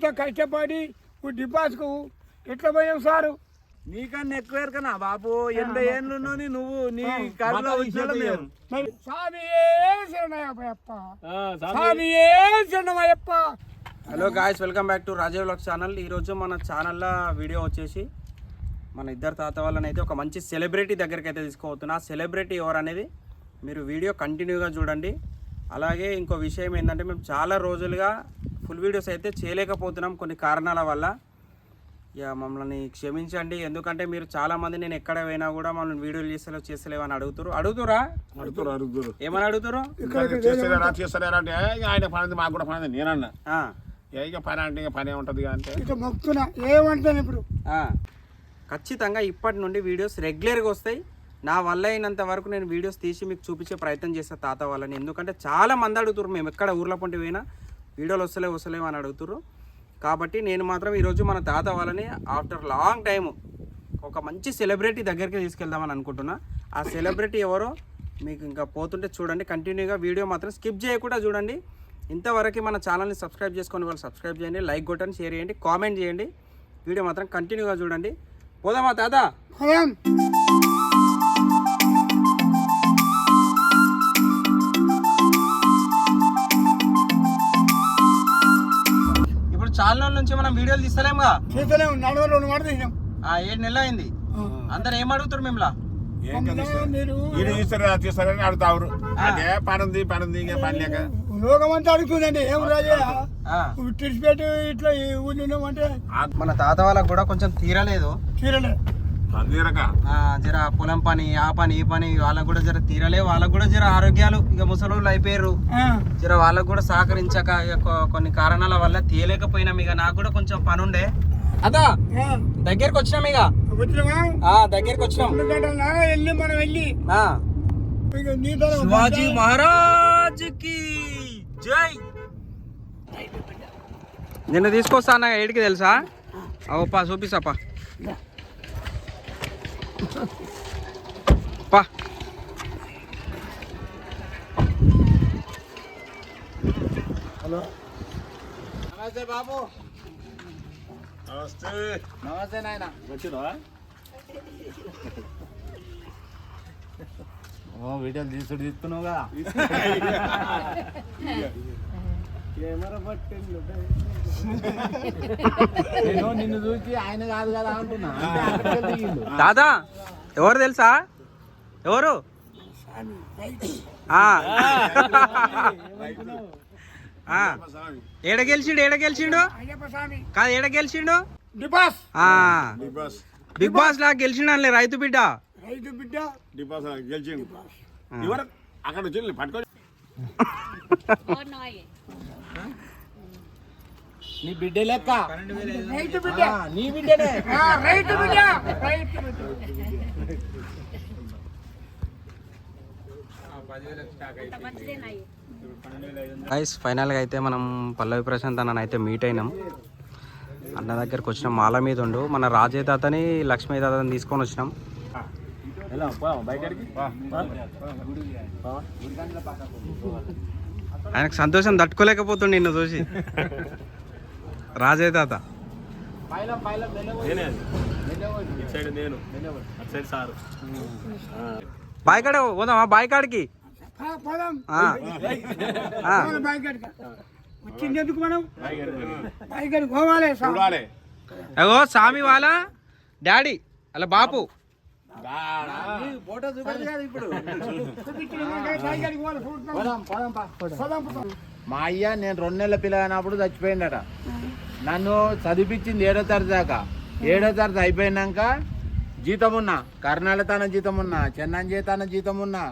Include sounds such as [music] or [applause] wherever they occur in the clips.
ఇంత కష్టపడి డిపాస్కు ఎట్లా పోయావు సారు? నీకన్నా ఎక్కువ ఎరకనా బాబు ఎనభై ఏళ్ళు ఉన్నావు నువ్వు నీ కర్రలో వచ్చిన మేము మరి స్వామి ఏ శరణయ్యప్ప స్వామి. ఏ శరణమయ్యప్ప? Hello guys welcome back to Rajeev vlog channel ఈరోజు మన ఛానల్లో వీడియో వచ్చేసి మన ఇద్దరు తాత వాళ్ళని అయితే ఒక మంచి సెలబ్రిటీ దగ్గరికి అయితే తీసుకోబోతున్నా ఆ సెలబ్రిటీ ఎవరు అనేది మీరు వీడియో కంటిన్యూగా చూడండి. అలాగే ఇంకో విషయం ఏంటంటే మేము చాలా రోజులుగా ఫుల్ వీడియోస్ అయితే చేయలేకపోతున్నాం కొన్ని కారణాల వల్ల. ఇక మమ్మల్ని క్షమించండి. ఎందుకంటే మీరు చాలామంది నేను ఎక్కడ పోయినా కూడా మమ్మల్ని వీడియోలు చేస్తలేవు చేస్తలేవు అని అడుగుతారు అడుగుతురా అడుగుతారు అడుగుతారు ఏమని అడుగుతారు అంటే ఆయన పని మాకు కూడా పని నేనన్నా. ఇక పని అంటే ఇక పని ఉంటుంది అంటే. ఇక మొక్కుతున్నా ఏమంటాను ఇప్పుడు? ఆ. ఖచ్చితంగా ఇప్పటి నుండి వీడియోస్ రెగ్యులర్గా వస్తాయి. నా వల్ల అయినంత వరకు నేను వీడియోస్ తీసి మీకు చూపించే ప్రయత్నం చేస్తాను తాత వాళ్ళని. ఎందుకంటే చాలా మంది అడుగుతారు మేము ఎక్కడ ఊర్ల పొంటి పోయినా. వీడియోలు వస్తలేవు వస్తలేవు అని అడుగుతారు కాబట్టి నేను మాత్రం ఈరోజు మన తాత వాళ్ళని ఆఫ్టర్ లాంగ్ టైం ఒక మంచి సెలబ్రిటీ దగ్గరికి తీసుకెళ్దామని అనుకుంటున్నా. ఆ సెలబ్రిటీ ఎవరో మీకు ఇంకా పోతుంటే చూడండి. కంటిన్యూగా వీడియో మాత్రం స్కిప్ చేయకుండా చూడండి. ఇంతవరకు మన ఛానల్ని సబ్స్క్రైబ్ చేసుకొని వాళ్ళు సబ్స్క్రైబ్ చేయండి. లైక్ కొట్టండి షేర్ చేయండి. కామెంట్ చేయండి. వీడియో మాత్రం కంటిన్యూగా చూడండి. పోదామా తాత? చాలా రోజుల నుంచి మనం వీడియోలు తీస్తలేముగా? చేతలేము నడవ రెండు మాట తీసినాం. ఆ ఏడు నెలలు అయింది. అందరు ఏం అడుగుతారు మిమ్మల్ని? ఏం కదా అమ్మా, మీరు ఈయన తీస్తారా తీస్తారని అడుగుతారు అంటే పని ఉంది పని ఉంది ఇంకా పని లేక. లోకం అంతా అడుగుతుందండి ఏం రాజే? ఇట్లా మన తాత వాళ్ళకు కూడా కొంచెం తీరలేదు. తీరలే. పని తీరక ఆ, జర పొలం పని ఆ పని ఈ పని వాళ్ళకు కూడా జర తీరలే వాళ్ళకు కూడా జర ఆరోగ్యాలు ఇక ముసలోళ్ళు అయిపోయారు జర వాళ్ళకు కూడా సహకరించక కొన్ని కారణాల వల్ల తీయలేకపోయినాం ఇక నాకు కూడా కొంచెం పని ఉండే అదా దగ్గరికి వచ్చినాం ఇక. వచ్చినామా? ఆ దగ్గరికి వచ్చినాం. వెళ్ళి మనం శివాజీ మహారాజ్కి జై. నిన్ను తీసుకొస్తా అన్న ఏడికి తెలుసా? అవప్పా చూపిస్తాపా పా. నమస్తే బాబు. నమస్తే. నమస్తే నాయన. వచ్చినా ఓ వీడియోలు తీసుడు తీస్తున్నావు కదా [laughs] నిన్ను చూసి ఆయన కాదు కదా అంటున్నా. దాదా ఎవరు తెలుసా? ఎవరు? ఆ. ఆ. ఏడ గెలిచిండు ఏడ గెలిచిండు? కాదు ఏడ గెలిచిండు? Big boss. లా గెలిచిండు అనలే రైతు బిడ్డ. రైతు బిడ్డ. ఎవరు? అక్కడ వచ్చి పట్టుకొని [laughs] నీ బిడ్డ లెక్క. నీ బిడ్డనే బిడ్డ. గైస్ ఫైనల్గా అయితే మనం పల్లవి ప్రశాంత్ అన్న అయితే మీట్ అయినాం. అన్న దగ్గరకు వచ్చినాం మాల మీద ఉండు. మన రాజే తాతని లక్ష్మీ తాతని తీసుకొని వచ్చినాం. ఆయనకు సంతోషం తట్టుకోలేకపోతుండే నిన్ను చూసి. [laughs] రాజే తాత? బాయ్ కాడ పోదామా బాయ్ కాడికి ఆ, పోదాం. ఆ. ఆ. పోదాం బాయ్ కాడికి. వచ్చింది ఎందుకు మనం బాయ్ కాడికి పోవాలి స్వామి. చూడాలి. అగో స్వామి వాళ్ళ డాడీ అలా బాపు. ఫోటో చూపదు కదా ఇప్పుడు మా అయ్య నేను రెండు నెలల పిల్లగానప్పుడు చచ్చిపోయిందట నన్ను చదివిపించింది ఏడో తరగతి దాకా. ఏడో తరగతి అయిపోయినాక జీతం ఉన్నా కర్ణాల తన జీతం ఉన్నా చెన్నం చేతన జీతం ఉన్నా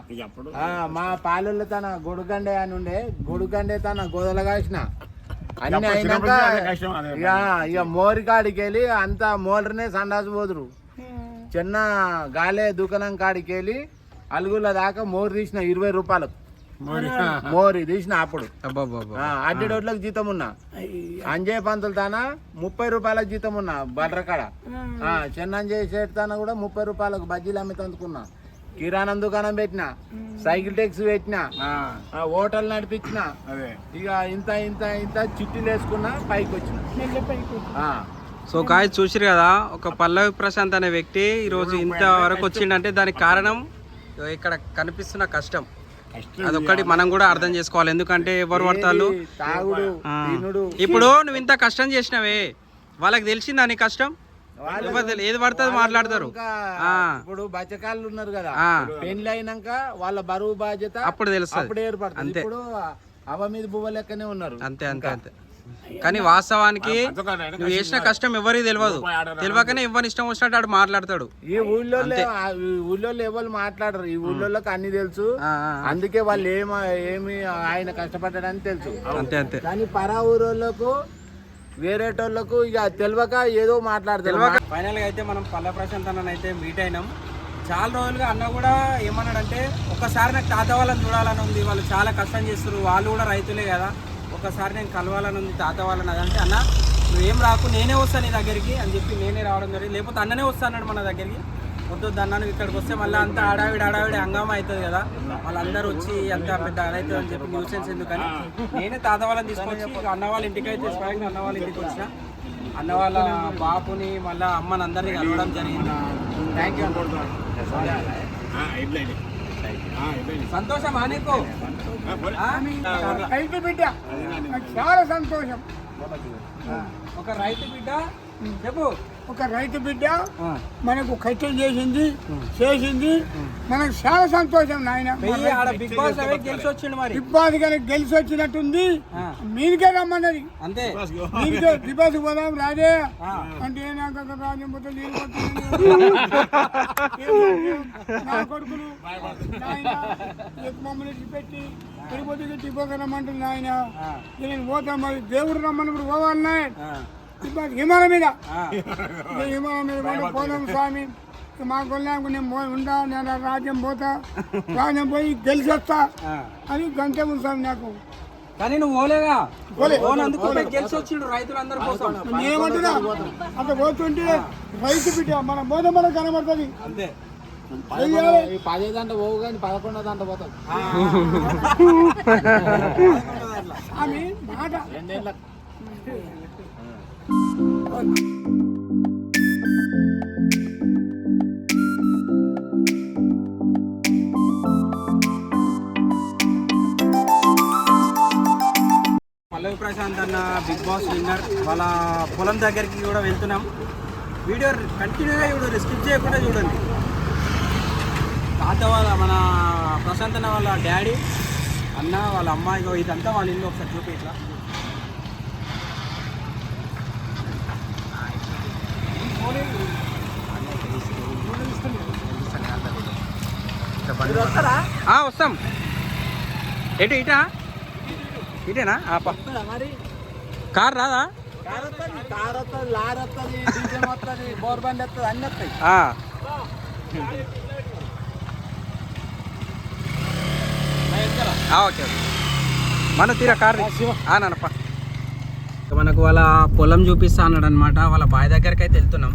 మా పాలెళ్ళ తన గొడుగండే అని ఉండే గొడుగండే తన గోదలు కాసిన. అన్ని అయినాక ఇక ఇక మోరి కాడికి వెళ్ళి అంతా మోలరనే సండాసు పోదురు. చిన్న గాలే దుకాణం కాడికి వెళ్ళి అలుగుల దాకా మోరు తీసిన ఇరవై రూపాయలకు. మోరి. తీసిన అప్పుడు. అడ్డి రోడ్లకు జీతం ఉన్నా. అంజయ్ పంతులు తాన ముప్పై రూపాయలకు జీతం ఉన్నా బట్రకాడ చెన్నంజయ్ షేట్ తాన కూడా ముప్పై రూపాయలకు బజ్జీలు అమ్మి తందుకున్నా. కిరాణం దుకాణం పెట్టిన సైకిల్ ట్యాక్సీ పెట్టిన హోటల్ నడిపించిన అదే. ఇక ఇంత ఇంత ఇంత చిట్టీలు వేసుకున్నా పైకి వచ్చిన. ఆ. సో గాయ చూసిరు కదా ఒక పల్లవి ప్రశాంత్ అనే వ్యక్తి ఈరోజు ఇంత వరకు వచ్చిండంటే దానికి కారణం ఇక్కడ కనిపిస్తున్న కష్టం. అదొక్కటి మనం కూడా అర్థం చేసుకోవాలి. ఎందుకంటే ఎవరు పడతారు ఇప్పుడు నువ్వు ఇంత కష్టం చేసినావే. వాళ్ళకి తెలిసిందా నీ కష్టం? ఏది పడుతుంది మాట్లాడతారు. ఇప్పుడు బచ్చకాళ్ళు ఉన్నారు కదా. పెళ్ళి అయినాక వాళ్ళ బరువు బాధ్యత అప్పుడు తెలుస్తుంది. అప్పుడు ఏర్పడుతుంది. అంతే. ఇప్పుడు అవ మీద బువ్వ లెక్కనే ఉన్నారు. అంతే అంతే అంతే. కానీ వాస్తవానికి నువ్వు చేసిన కష్టం ఎవరికి తెలియదు. తెలియకనే ఎవరి ఇష్టం వచ్చినట్టు ఆడు మాట్లాడతాడు. ఈ ఊళ్ళో ఈ ఊళ్ళో ఎవరు మాట్లాడరు. ఈ ఊళ్ళోకి అన్ని తెలుసు. అందుకే వాళ్ళు ఏమ ఏమి ఆయన కష్టపడ్డాడని తెలుసు. అంతే అంతే. కానీ పరా ఊరోళ్ళకు వేరేటోళ్ళకు ఇక తెలియక ఏదో మాట్లాడతారు. ఫైనల్గా అయితే మనం పల్ల ప్రశాంత్ అన్న అయితే మీట్ అయినాం. చాలా రోజులుగా అన్న కూడా ఏమన్నాడంటే ఒకసారి నాకు తాత వాళ్ళని చూడాలని ఉంది. వాళ్ళు చాలా కష్టం చేస్తారు వాళ్ళు కూడా రైతులే కదా. ఒకసారి నేను కలవాలని ఉంది తాత వాళ్ళని అదంటే అన్న నువ్వేం రాకు నేనే వస్తాను నీ దగ్గరికి అని చెప్పి నేనే రావడం జరిగింది. లేకపోతే అన్ననే వస్తాడు మన దగ్గరికి. వద్దొద్దు అన్నాను ఇక్కడికి వస్తే మళ్ళీ అంత ఆడావిడి ఆడావిడి హంగామా అవుతుంది కదా. వాళ్ళందరూ వచ్చి అంత పెద్ద అదవుతుంది అని చెప్పి న్యూసెన్స్ ఎందుకని నేనే తాత వాళ్ళని తీసుకొచ్చి అన్న వాళ్ళ ఇంటికి అయితే స్వయంగా అన్న వాళ్ళ ఇంటికి వచ్చిన. అన్న వాళ్ళ బాపుని మళ్ళీ అమ్మని అందరినీ కలవడం జరిగింది. థ్యాంక్ యూ అనుకుంటున్నాను సంతోషమా నీకు? రైతు బిడ్డ నాకు చాలా సంతోషం. ఒక రైతు బిడ్డ చెప్పు. ఒక రైతు బిడ్డ మనకు కష్టం చేసింది చేసింది. మనకు చాలా సంతోషం నాయన. బిగ్ బాస్ గెలిచి మరి. గెలిచి వచ్చినట్టుంది. మీరికే రమ్మన్నది. అంతే. మీరికే దిబాస్ పోదాం రాదే. ఆ. అంటే నాకు రాజ్యం పోతే నా కొడుకులు నాయన మమ్మల్ని పెట్టి తిరుపతికి టిపోక రమ్మంటుంది నాయన. ఆ. నేను పోతాం మరి దేవుడు రమ్మన్నప్పుడు పోవాలన్నా ఆ. ఇబ్బంది హిమాలయం మీద. హిమాలయం మీద పోదాం స్వామి. మా కొల్లాకు నేను ఉంటా నేను రాజ్యం పోతా రాజ్యం పోయి గెలిచి వస్తా. అని గంటే ఉంది స్వామి నాకు. కానీ నువ్వు పోలేగా? గెలిచి వచ్చిండు రైతులందరి కోసం. నేనేమంటున్నా అంత పోతుంటే రైతు బిడ్డ మన బోధ మనకు కనబడుతుంది. అంతే. పదే దాంట్లో పోవు కానీ పదకొండో దాంట్లో పోతాం ఆమె మాట. రెండేళ్ళ పల్లవి ప్రశాంత్ అన్న బిగ్ బాస్ విన్నర్. వాళ్ళ పొలం దగ్గరికి కూడా వెళ్తున్నాం. వీడియో కంటిన్యూగా చూడండి స్కిప్ చేయకుండా చూడండి. తాత వాళ్ళ మన ప్రశాంత్ అన్న వాళ్ళ డాడీ అన్న వాళ్ళ అమ్మాయి ఇదంతా వాళ్ళ ఇల్లు ఒకసారి చూపించారు ఇట్లా ఆ, వస్తాం. ఎటు ఇటా? ఇటేనా. కార్ రాదా? ఓకే మన తీరా కార్ నానప్ప మనకు వాళ్ళ పొలం చూపిస్తా అన్నాడు అనమాట వాళ్ళ బాయ్ దగ్గరికి అయితే వెళ్తున్నాం.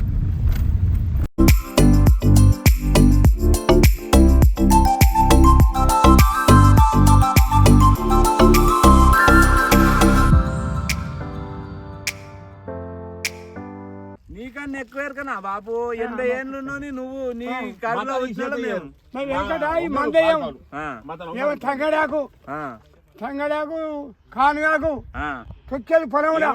ఎరకనా బాబు ఎనభై ఏళ్ళు ఉన్నావు నువ్వు నీ కర్రలో వచ్చిన మేము మరి వెంకట ఈ మందయ్యం ఆ, ఏమో తంగడాకు. ఆ, తంగడాకు కానుగాకు ఆ. తొక్కేది పొలంలో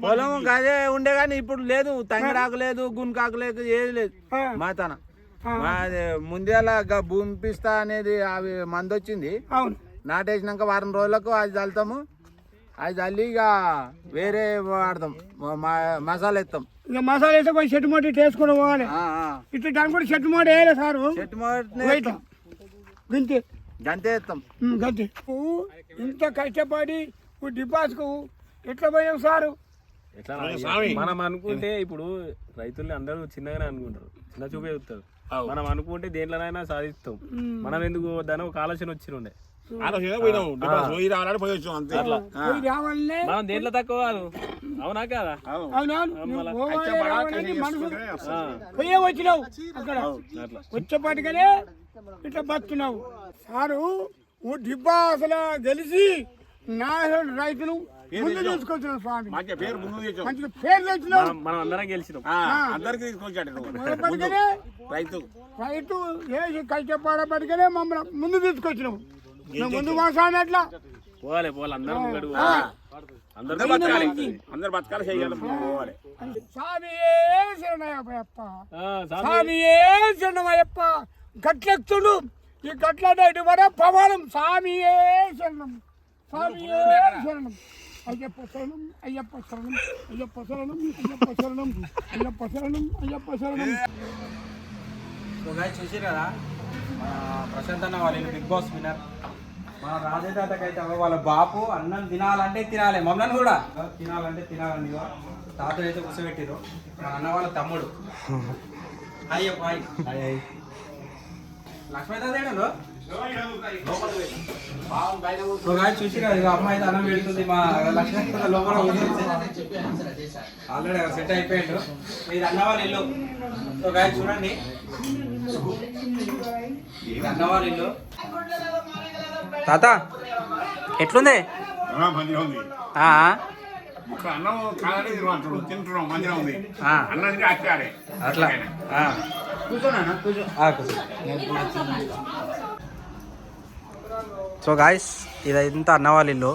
పొలం అదే ఉండే కానీ ఇప్పుడు లేదు తంగిరాకు లేదు గున్కాకు లేదు ఏది లేదు. ఆ, మాది ముందేలా భూమి పిస్తా అనేది అవి మంది వచ్చింది అవును. నాటేసినాక వారం రోజులకు అది చల్లుతాము అది చల్లి ఇక వేరే వాడతాం. మ- మసాలా ఎత్తాం. ఇక మసాలా వేస్తే కొంచెం చెట్టు మొట్టి వేసుకొని పోవాలి. ఇట్లా దాని కూడా చెట్టు మొట్టి వేయాలి సారు. చెట్టు గింతే. గంతే ఉమ్, గంతే. ఇంత కష్టపడి డిపాస్కు ఎట్లా పోయావు సారు? మనం అనుకుంటే ఇప్పుడు రైతుల్ని అందరూ చిన్నగానే అనుకుంటారు. చిన్న చూపే చూస్తారు. మనం అనుకుంటే దేంట్లోనైనా సాధిస్తాం. మనం ఎందుకు దాని ఒక ఆలోచన వచ్చిరుండే ఆలోచన పోయినావు. డబ్బా పోయి రావాలని పోయి వచ్చాం అంతే. ఆ. పోయి రావాలనే మనం దేంట్లో తక్కువ కాదు. అవునా కదా. పోయే వచ్చినావు అక్కడ. వచ్చేపాటికనే ఇట్లా బతున్నావు. సారు డిబ్బా అసలు గెలిచి నా రైతును ముందు తీసుకొచ్చినావు స్వామి. మంచిగా పేరు ముందు తెచ్చినావు. మనం అందరం గెలిచినాం. ఆ, అందరికి తీసుకొచ్చాడు రైతు. రైతు వేసి కష్టపడబడికనే మమ్మల్ని ముందు తీసుకొచ్చినావు. నువ్వు ముందు మా స్వామి అట్లా పోవాలి పోవాలి అందరం ముంగడు ఆ. అందరూ అందరు బతకాలి అందరు బతకాలి చేయగలం పోవాలి స్వామియే శరణయ్యప్ప ఆ, సామి. స్వామియే శరణమయ్యప్ప గట్లెక్తుడు ఈ గట్ల ఇటు వర పవనం స్వామియే శరణం స్వామియే శరణం అయ్యప్ప శరణం అయ్యప్ప శరణం అయ్యప్ప శరణం అయ్యప్ప శరణం అయ్యప్ప శరణం అయ్యప్ప శరణం సో గాయస్ చూసి కదా మన ప్రశాంత్ అన్న వాళ్ళు బిగ్ బాస్ విన్నర్. మన రాజే తాతకైతే అవ్వ వాళ్ళ బాపు అన్నం తినాలంటే తినాలి. మమ్మల్ని కూడా. తినాలంటే తినాలని తాత అయితే కూర్చోబెట్టిరు మన అన్న వాళ్ళ తమ్ముడు. అయ్యో బాయ్. లక్ష్మీ తాత ఏడు సో గాయస్ చూసి కదా ఇక అమ్మాయి అన్నం పెడుతుంది మా లక్ష్మీ లోపల ఆల్రెడీ సెట్ అయిపోయాడు. ఇది అన్న వాళ్ళ ఇల్లు. సో గాయస్ చూడండి. అన్న వాళ్ళ ఇల్లు. తాత ఎట్లుంది? అట్లా. సో గాయస్ ఇదంతా అన్న వాళ్ళ ఇల్లు.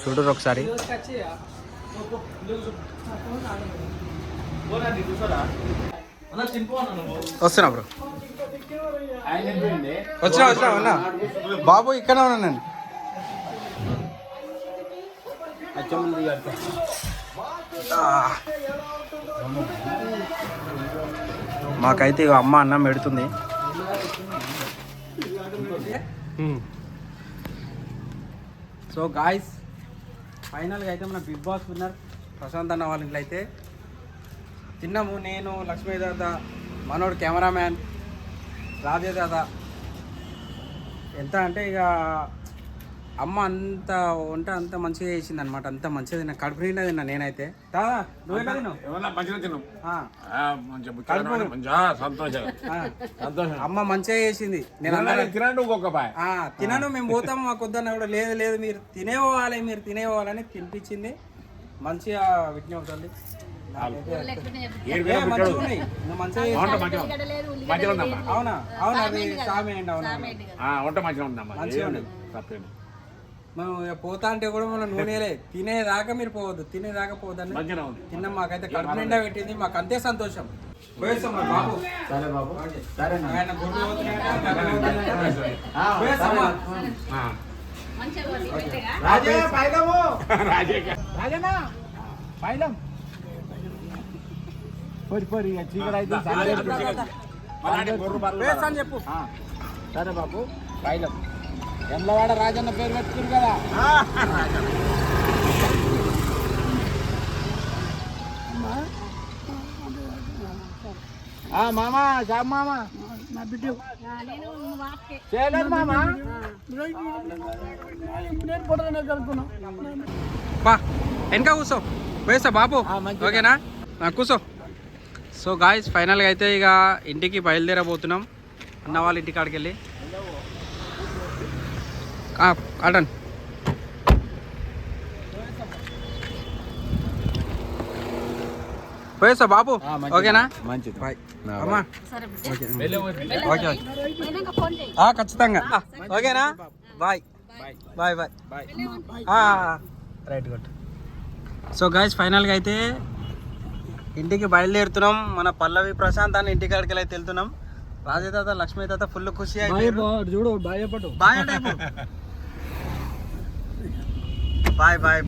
చూడరు ఒకసారి. వస్తున్నా బ్రో. వచ్చినా వచ్చినా బాబు ఇక్కడే ఉన్నా నేను. మాకైతే అమ్మ అన్నం పెడుతుంది. సో గాయస్ ఫైనల్గా అయితే మన బిగ్ బాస్ విన్నర్ ప్రశాంత్ అన్న వాళ్ళ ఇంట్లో అయితే తిన్నాము. నేను లక్ష్మీ దాద మనోడు కెమెరామ్యాన్ రాజే దాద. ఎంత అంటే ఇక అమ్మ అంత వంట అంత మంచిగా చేసింది అనమాట అంత మంచిగా తిన్నా. కడుపు నిండా తిన్నా నేనైతే. దాదా తిన్నావు. సంతోషం. అమ్మ మంచిగా చేసింది. నేను తినను మేము పోతాము మాకు వద్దన్న కూడా. లేదు లేదు మీరు తినేపోవాలి మీరు తినేపోవాలని తినిపించింది. మంచిగా విజ్ఞప్తి అవునా? అవునా అది సామి అండి అవునా? వంట మంచిగా ఉందమ్మా. పోతా అంటే కూడా మన నూనెలే తినేదాకా మీరు పోవద్దు. తినేదాకా ఉంది. తిన్నాం మాకైతే కడుపు నిండా పెట్టింది. మాకు అంతే సంతోషం. బాబు. సరే బాబు. సరే ఆయన. రాజే రాజనా పైలం. పోరి చీకటి అయితే చెప్పు. సరే బాబు పైలం ఎమ్లవాడ రాజన్న పేరు పెట్టుకురు కదా. ఆ. మామ మామ? నా బిడ్డ. చేయలేదు మామ? నేను పొడగానే కలుపుకున్నా బా వెనక కూర్చో. పోయేస్తా బాబు. ఓకేనా? కూర్చో. సో గాయస్ ఫైనల్గా అయితే ఇక ఇంటికి బయలుదేరబోతున్నాం. అన్న వాళ్ళ ఇంటి కాడికి వెళ్ళి. అటన్ పోయేస్తా బాబు. ఓకేనా? మంచిది. బాయ్. అమ్మా. ఓకే. ఓకే ఖచ్చితంగా. ఆ, ఓకేనా? Bye. Bye. Bye bye. Right good. So guys ఫైనల్గా అయితే ఇంటికి బయలుదేరుతున్నాం. మన పల్లవి ప్రశాంత్ అని ఇంటి కాడికి అయితే వెళ్తున్నాం. రాజే తాత లక్ష్మీ తాత ఫుల్ ఖుషి చూడు బాయ్ బాయ్.